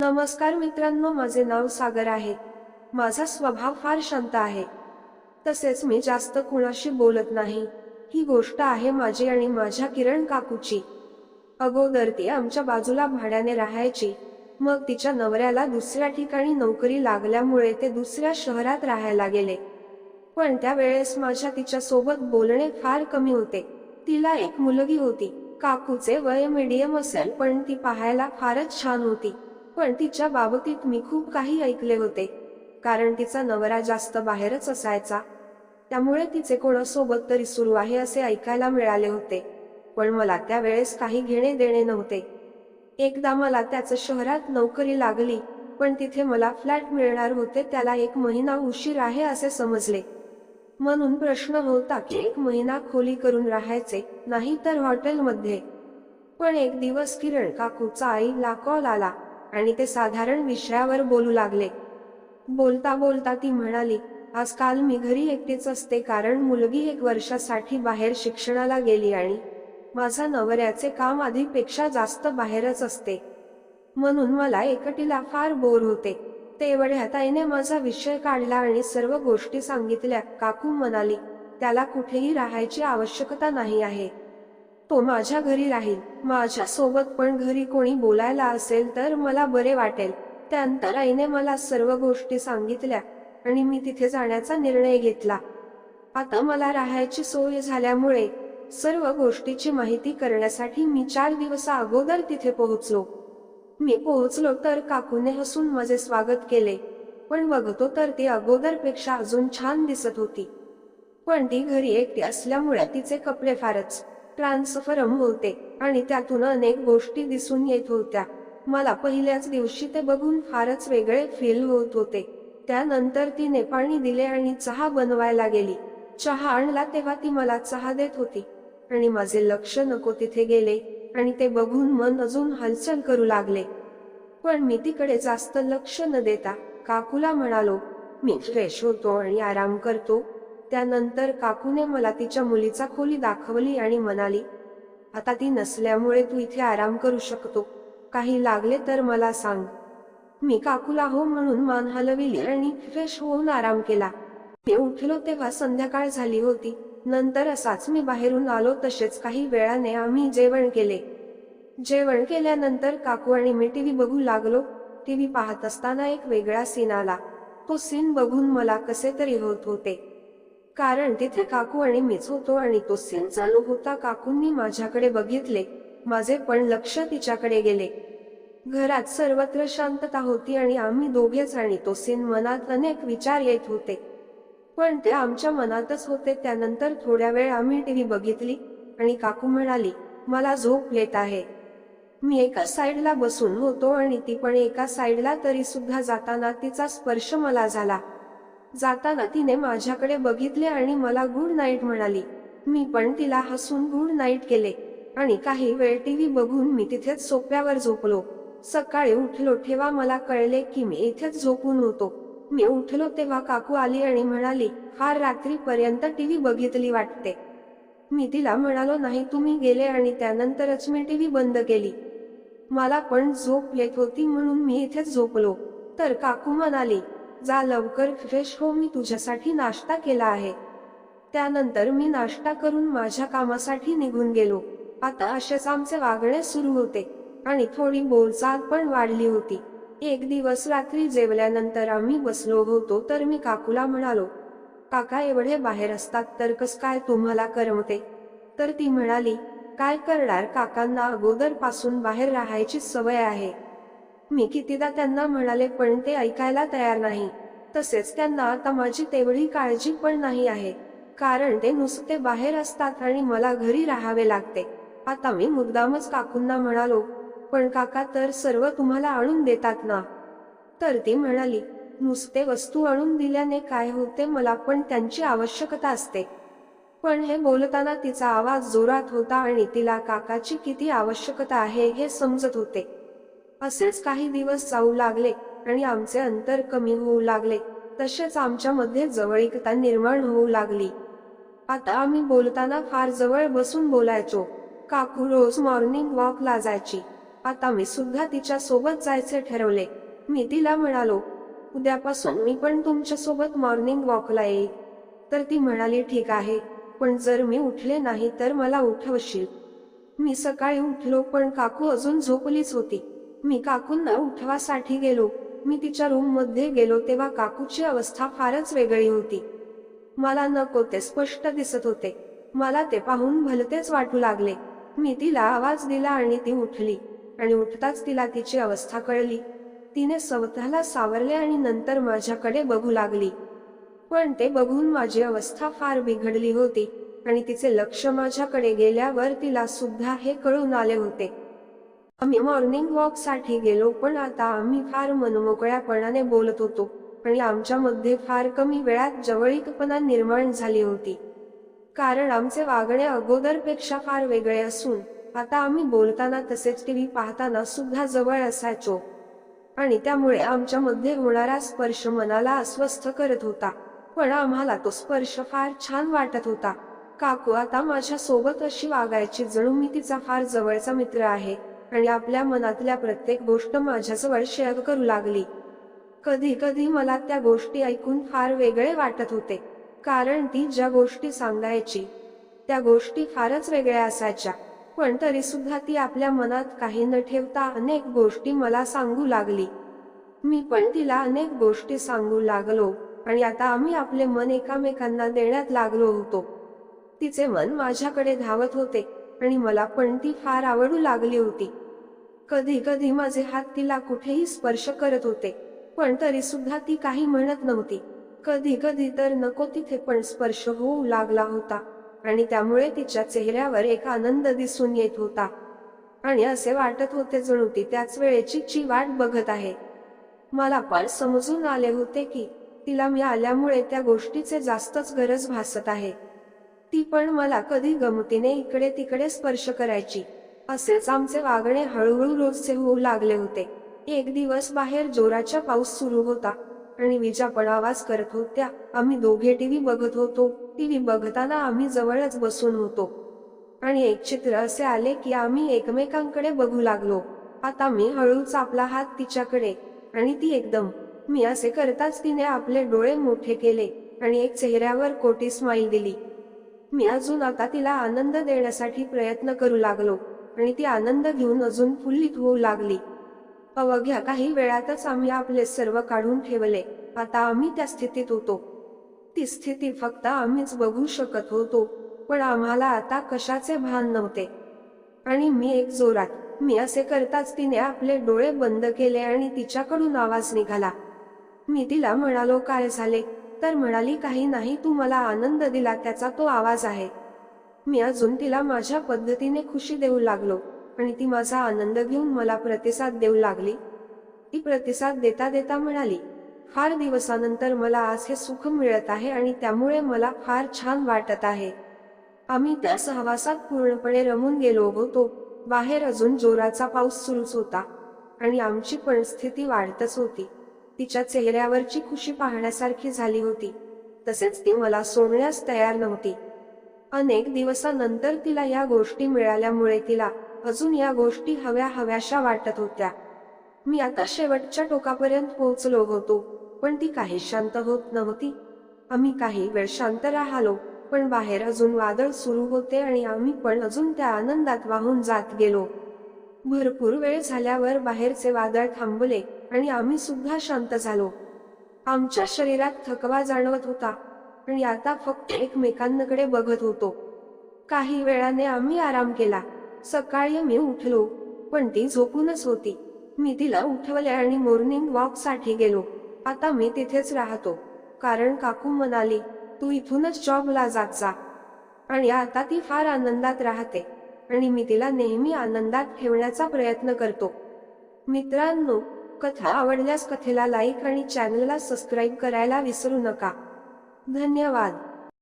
नमस्कार मित्रांनो माझे नाव सागर आहे. माझा स्वभाव फार शांत आहे. तसेच मी जास्त कुणाशी बोलत नाही. ही गोष्ट आहे माझी आणि माझ्या किरण काकूची. अगोदर ती आमच्या बाजूला भाड्याने राहायची. मग तिच्या नवऱ्याला दुसऱ्या ठिकाणी नोकरी लागल्यामुळे ते दुसऱ्या शहरात राहायला गेले. पण त्यावेळेस माझ्या तिच्या सोबत बोलणे फार कमी होते. तिला एक मुलगी होती. काकूचे वय मिडियम असेल पण ती पाहायला फारच छान होती. पण तिच्या बाबतीत मी खूप काही ऐकले होते. कारण तिचा नवरा जास्त बाहेरच असायचा. त्यामुळे तिचे कोणासोबत तरी सुरू आहे असे ऐकायला मिळाले होते. पण मला त्यावेळेस काही घेणे देणे नव्हते. एकदा मला त्याचं शहरात नोकरी लागली पण तिथे मला फ्लॅट मिळणार होते त्याला एक महिना उशीर आहे असे समजले. म्हणून प्रश्न होता की एक महिना खोली करून राहायचे नाही तर हॉटेलमध्ये. पण एक दिवस किरण काकूचा आईला कॉल आला. आणि ते साधारण विषयावर बोलू लागले. बोलता बोलता ती म्हणाली आजकाल मी घरी एकटीच असते कारण मुलगी एक वर्षासाठी बाहेर शिक्षणाला गेली आणि माझा नवऱ्याचे काम आधीपेक्षा जास्त बाहेरच असते. म्हणून मला एकटीला फार बोर होते. तेवढ्या ताईने माझा विषय काढला आणि सर्व गोष्टी सांगितल्या. काकू म्हणाली त्याला कुठेही राहायची आवश्यकता नाही आहे. तो माझ्या घरी राहील. माझ्या सोबत पण घरी कोणी बोलायला असेल तर मला बरे वाटेल. त्यानंतर आईने मला सर्व गोष्टी सांगितल्या आणि मी तिथे जाण्याचा निर्णय घेतला. आता मला राहायची सोय झाल्यामुळे सर्व गोष्टीची माहिती करण्यासाठी मी चार दिवसा अगोदर तिथे पोहोचलो. मी पोहोचलो तर काकूने हसून माझे स्वागत केले पण बघतो तर ती अगोदरपेक्षा अजून छान दिसत होती. पण ती घरी एकटी असल्यामुळे तिचे कपडे फारच ट्रान्सफरम होते आणि त्यातून अनेक गोष्टी दिसून येत होत्या. मला पहिल्याच दिवशी ते बघून फारच वेगळे फील होत होते. त्यानंतर तिने पाणी दिले आणि चहा बनवायला गेली. चहा आणला तेव्हा ती मला चहा देत होती. आणि माझे लक्ष नको तिथे गेले आणि ते बघून मन अजून हालचाल करू लागले. पण मी तिकडे जास्त लक्ष न देता काकूला म्हणालो मी फ्रेश होतो आणि आराम करतो. त्यानंतर काकूने मला तिच्या मुलीचा खोली दाखवली आणि म्हणाली आता ती नसल्यामुळे तू इथे आराम करू शकतो. काही लागले तर मला सांग. मी काकूला हो म्हणून मान हलविली आणि फ्रेश होऊन आराम केला. मी उठलो तेव्हा संध्याकाळ झाली होती. नंतर असाच मी बाहेरून आलो तसेच काही वेळाने आम्ही जेवण केले. जेवण केल्यानंतर काकू आणि मी टीव्ही बघू लागलो. टीव्ही पाहत असताना एक वेगळा सीन आला. तो सीन बघून मला कसे तरी होत होते. कारण तिथे काकू आणि मीच होतो आणि तो सीन चालू होता. काकूंनी माझ्याकडे बघितले. माझे पण लक्ष तिच्याकडे गेले. घरात सर्वत्र शांतता होती आणि आम्ही दोघेच आणि तो सीन मनात अनेक विचार येत होते. पण ते आमच्या मनातच होते. त्यानंतर थोड्या वेळ आम्ही टीव्ही बघितली आणि काकू म्हणाली मला झोप येत आहे. मी एका साईडला बसून होतो आणि ती पण एका साईडला तरी सुद्धा जाताना तिचा स्पर्श मला झाला. जाताना तिने माझ्याकडे बघितले आणि मला गुड नाईट म्हणाली. मी पण तिला हसून गुड नाईट केले. आणि काही वेळ टीव्ही बघून मी तिथेच सोप्यावर झोपलो. सकाळी उठलो तेव्हा मला कळले की मी इथेच झोपून होतो. मी उठलो तेव्हा काकू आली आणि म्हणाली फार रात्रीपर्यंत टीव्ही बघितली वाटते. मी तिला म्हणालो नाही तुम्ही गेले आणि त्यानंतरच मी टीव्ही बंद केली. मला पण झोप येत होती म्हणून मी इथेच झोपलो. तर काकू म्हणाली जा लवकर फ्रेश हो मी तुझ्यासाठी नाश्ता केला आहे. त्यानंतर मी नाश्ता करून माझ्या कामासाठी निघून गेलो. आता असेच आमचे वागणे सुरू होते आणि थोडी बोलचाल पण वाढली होती. एक दिवस रात्री जेवल्यानंतर आम्ही बसलो होतो तर मी काकूला म्हणालो काका एवढे बाहेर असतात तर कस काय तुम्हाला करमते? तर ती म्हणाली काय करणार? काकांना अगोदरपासून बाहेर राहायची सवय आहे. मी कितीदा त्यांना म्हणाले पण ते ऐकायला तयार नाही. तसेच त्यांना आता माझी तेवढी काळजी पण नाही आहे कारण ते नुसते बाहेर असतात आणि मला घरी राहावे लागते. आता मी मुद्दामच काकूंना म्हणालो पण काका तर सर्व तुम्हाला आणून देतात ना? तर ती म्हणाली नुसते वस्तू आणून दिल्याने काय होते मला पण त्यांची आवश्यकता असते. पण हे बोलताना तिचा आवाज जोरात होता आणि तिला काकाची किती आवश्यकता आहे हे समजत होते. असेच काही दिवस जाऊ लागले आणि आमचे अंतर कमी होऊ लागले. तसेच आमच्यामध्ये जवळीकता निर्माण होऊ लागली. आता आम्ही बोलताना फार जवळ बसून बोलायचो. काकू रोज मॉर्निंग वॉकला जायची. आता मी सुद्धा तिच्या सोबत जायचे ठरवले. मी तिला म्हणालो उद्यापासून मी पण तुमच्यासोबत मॉर्निंग वॉकला येईल. तर ती म्हणाली ठीक आहे. पण जर मी उठले नाही तर मला उठवशील. मी सकाळी उठलो पण काकू अजून झोपलीच होती. मी काकूंना उठवासाठी गेलो. मी तिच्या रूममध्ये गेलो तेव्हा काकूची अवस्था फारच वेगळी होती. मला नको ते स्पष्ट दिसत होते. मला ते पाहून भलतेच वाटू लागले. मी तिला आवाज दिला आणि ती उठली. आणि उठताच तिला तिची अवस्था कळली. तिने स्वतःला सावरले आणि नंतर माझ्याकडे बघू लागली. पण ते बघून माझी अवस्था फार बिघडली होती. आणि तिचे लक्ष माझ्याकडे गेल्यावर तिला सुद्धा हे कळून आले होते. आम्ही मॉर्निंग वॉकसाठी गेलो पण आता आम्ही फार मनमोकळ्यापणाने बोलत होतो आणि आमच्यामध्ये फार कमी वेळात जवळीकपणा निर्माण झाली होती. कारण आमचे वागणे अगोदरपेक्षा फार वेगळे असून आता आम्ही बोलताना तसेच टीव्ही पाहताना सुद्धा जवळ असायचो. आणि त्यामुळे आमच्यामध्ये होणारा स्पर्श मनाला अस्वस्थ करत होता पण आम्हाला तो स्पर्श फार छान वाटत होता. काकू आता माझ्या सोबत अशी वागायची जणू मी तिचा फार जवळचा मित्र आहे. आणि आपल्या मनातल्या प्रत्येक गोष्ट माझ्याजवळ शेअर करू लागली. कधी कधी मला त्या गोष्टी ऐकून फार वेगळे वाटत होते कारण ती ज्या गोष्टी सांगायची त्या गोष्टी फारच वेगळ्या असायच्या पण तरी सुद्धा ती आपल्या मनात काही न ठेवता अनेक गोष्टी मला सांगू लागली. मी पण तिला अनेक गोष्टी सांगू लागलो आणि आता आम्ही आपले मन एकामेकांना देण्यात लागलो होतो. तिचे मन माझ्याकडे धावत होते आणि मला पण ती फार आवडू लागली होती. कधी कधी माझे हात तिला कुठेही स्पर्श करत होते पण तरी सुद्धा ती काही म्हणत नव्हती. कधी कधी तर नको तिथे पण स्पर्श होऊ लागला होता आणि त्यामुळे तिच्या चेहऱ्यावर एक आनंद दिसून येत होता. आणि असे वाटत होते जणू ती त्याच वेळेची ची वाट बघत आहे. मला पण समजून आले होते की तिला मी आल्यामुळे त्या गोष्टीचे जास्तच गरज भासत आहे. ती पण मला कधी गमतीने इकडे तिकडे स्पर्श करायची. असेच आमचे वागणे हळूहळू रोजचे होऊ लागले होते. एक दिवस बाहेर जोराचा पाऊस सुरू होता. आणि विजा पण आवाज करत होत्या. आम्ही दोघे टीव्ही बघत होतो. टीव्ही बघताना आम्ही जवळच बसून होतो. आणि एक चित्र असे आले की आम्ही एकमेकांकडे बघू लागलो. आता मी हळूच आपला हात तिच्याकडे. आणि ती एकदम. मी असे करताच तिने आपले डोळे मोठे केले. आणि एक चेहऱ्यावर कोटी स्माईल दिली. मी अजून आता तिला आनंद देण्यासाठी प्रयत्न करू लागलो आणि ती आनंद घेऊन अजून फुल्लीत होऊ लागली. अवघ्या काही वेळातच आम्ही आपले सर्व काढून ठेवले. आता आम्ही त्या स्थितीत होतो. ती स्थिती फक्त आम्हीच बघू शकत होतो पण आम्हाला आता कशाचे भान नव्हते. आणि मी एक जोरात मी असे करताच तिने आपले डोळे बंद केले आणि तिच्याकडून आवाज निघाला. मी तिला म्हणालो काय झाले? तर म्हणाली काही नाही तू मला आनंद दिला त्याचा तो आवाज आहे. मी अजून तिला माझ्या पद्धतीने खुशी देऊ लागलो आणि ती माझा आनंद घेऊन मला प्रतिसाद देऊ लागली. ती प्रतिसाद देता देता म्हणाली फार दिवसानंतर मला आज हे सुख मिळत आहे आणि त्यामुळे मला फार छान वाटत आहे. आम्ही त्या सहवासात पूर्णपणे रमून गेलो होतो बाहेर अजून जोराचा पाऊस सुरूच होता आणि आमची परिस्थिती वाढतच होती. तिच्या चेहऱ्यावरची खुशी पाहण्यासारखी झाली होती. तसेच ती मला सोडण्यास तयार नव्हती. अनेक दिवसानंतर तिला या गोष्टी मिळाल्यामुळे तिला अजून या गोष्टी हव्या हव्याशा वाटत होत्या. मी आता शेवटच्या टोकापर्यंत पोहोचलो होतो पण ती काही शांत होत नव्हती. आम्ही काही वेळ शांत राहिलो पण बाहेर अजून वादळ सुरू होते आणि आम्ही पण अजून त्या आनंदात वाहून जात गेलो. भरपूर वेळ झाल्यावर बाहेरचे वादळ थांबले आणि आम्ही सुद्धा शांत झालो. आमच्या शरीरात थकवा जाणवत होता आणि आता फक्त एकमेकांकडे बघत होतो. काही वेळाने आम्ही आराम केला. सकाळी मी उठलो पण ती झोपूनच होती. मी तिला उठवले आणि मॉर्निंग वॉकसाठी गेलो. आता मी तिथेच राहतो. कारण काकू म्हणाली तू इथूनच जॉबला जात जा. आणि आता ती फार आनंदात राहते. आणि मी तिला नेहमी आनंदात ठेवण्याचा प्रयत्न करतो. मित्रांनो कथा आवडल्यास कथेला लाईक आणि चॅनलला सबस्क्राईब करायला विसरू नका. धन्यवाद.